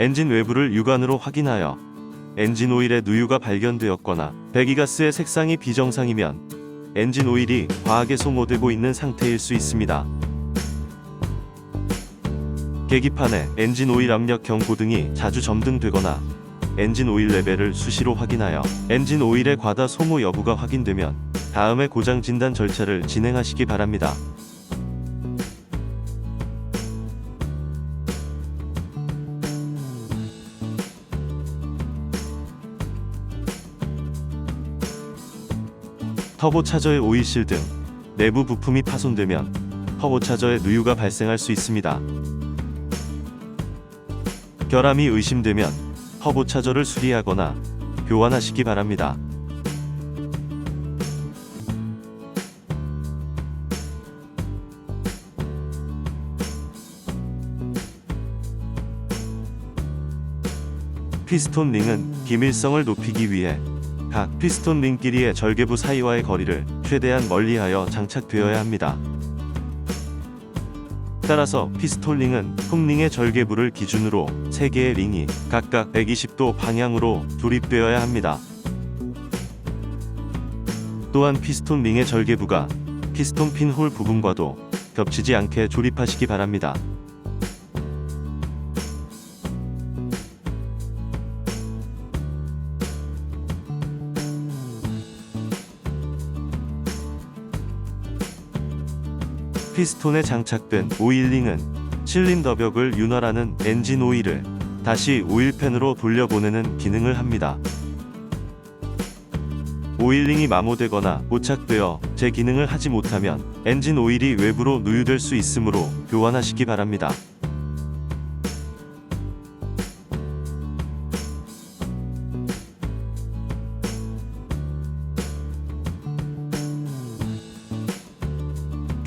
엔진 외부를 육안으로 확인하여 엔진 오일에 누유가 발견되었거나 배기가스의 색상이 비정상이면 엔진 오일이 과하게 소모되고 있는 상태일 수 있습니다. 계기판에 엔진 오일 압력 경고 등이 자주 점등되거나 엔진 오일 레벨을 수시로 확인하여 엔진 오일의 과다 소모 여부가 확인되면 다음에 고장 진단 절차를 진행하시기 바랍니다. 터보 차저의 오일실 등 내부 부품이 파손되면 터보 차저에 누유가 발생할 수 있습니다. 결함이 의심되면 터보 차저를 수리하거나 교환하시기 바랍니다. 피스톤 링은 기밀성을 높이기 위해 각 피스톤 링 길이의 절개부 사이와의 거리를 최대한 멀리하여 장착되어야 합니다. 따라서 피스톤 링은 홈링의 절개부를 기준으로 3개의 링이 각각 120도 방향으로 조립되어야 합니다. 또한 피스톤 링의 절개부가 피스톤 핀홀 부분과도 겹치지 않게 조립하시기 바랍니다. 피스톤에 장착된 오일링은 실린더 벽을 윤활하는 엔진 오일을 다시 오일팬으로 돌려보내는 기능을 합니다. 오일링이 마모되거나 오착되어 제 기능을 하지 못하면 엔진 오일이 외부로 누유될 수 있으므로 교환하시기 바랍니다.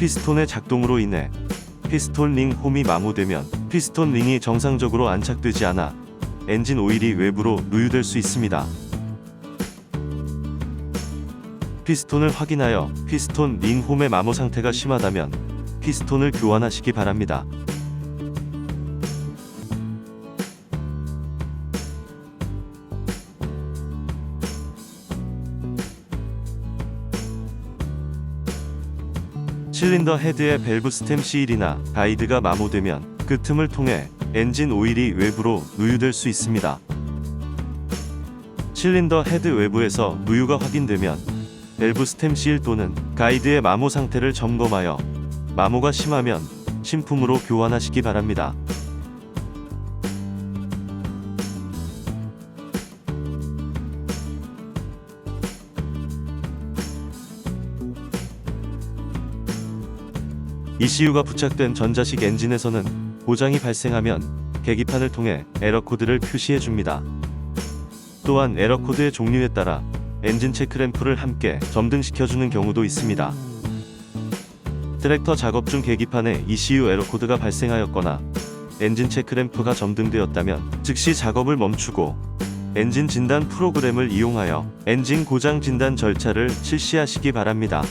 피스톤의 작동으로 인해 피스톤 링 홈이 마모되면 피스톤 링이 정상적으로 안착되지 않아 엔진 오일이 외부로 누유될 수 있습니다. 피스톤을 확인하여 피스톤 링 홈의 마모 상태가 심하다면 피스톤을 교환하시기 바랍니다. 실린더 헤드의 밸브 스템 시일이나 가이드가 마모되면 그 틈을 통해 엔진 오일이 외부로 누유될 수 있습니다. 실린더 헤드 외부에서 누유가 확인되면 밸브 스템 시일 또는 가이드의 마모 상태를 점검하여 마모가 심하면 신품으로 교환하시기 바랍니다. ECU가 부착된 전자식 엔진에서는 고장이 발생하면 계기판을 통해 에러 코드를 표시해 줍니다. 또한 에러 코드의 종류에 따라 엔진 체크 램프를 함께 점등시켜 주는 경우도 있습니다. 트랙터 작업 중 계기판에 ECU 에러 코드가 발생하였거나 엔진 체크 램프가 점등되었다면 즉시 작업을 멈추고 엔진 진단 프로그램을 이용하여 엔진 고장 진단 절차를 실시하시기 바랍니다.